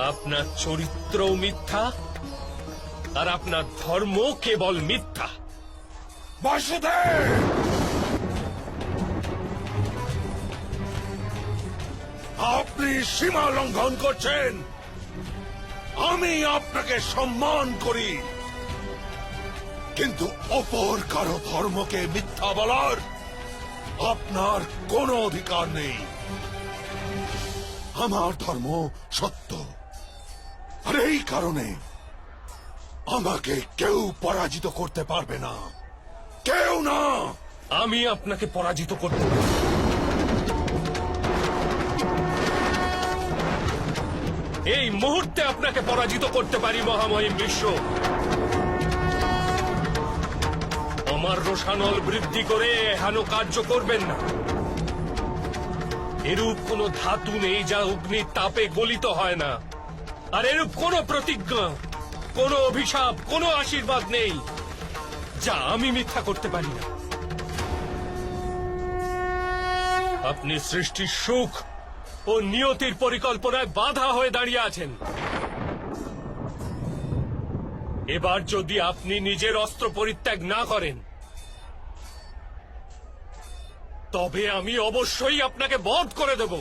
আপনার চরিত্রও মিথ্যা, আর আপনার ধর্ম কেবল মিথ্যা। আপনি সীমা লঙ্ঘন করছেন। আমি আপনাকে সম্মান করি। কিন্তু অপর কারও ধর্মকে মিথ্যা বলার আপনার কোনো অধিকার নেই। আমার ধর্ম সত্য। এই কারণে আমাকে কেউ পরাজিত করতে পারবে না। কেউ না! আমি আপনাকে পরাজিত করতে। এই মুহূর্তে আপনাকে পরাজিত করতে পারি, মহামহিম বিশ্ব। আমার রোষানল বৃদ্ধি করে হেন কার্য করবেন না। এরূপ কোন ধাতু নেই যা অগ্নির তাপে গলিত হয় না। আর এরূপ কোন প্রতিজ্ঞা, কোন অভিশাপ, কোন আশীর্বাদ নেই, যা আমি মিথ্যা করতে পারি না। আপনি সৃষ্টির সুখ ও নিয়তির পরিকল্পনায় বাধা হয়ে দাঁড়িয়ে আছেন। এবার যদি আপনি নিজের অস্ত্র পরিত্যাগ না করেন, তবে আমি অবশ্যই আপনাকে বধ করে দেব।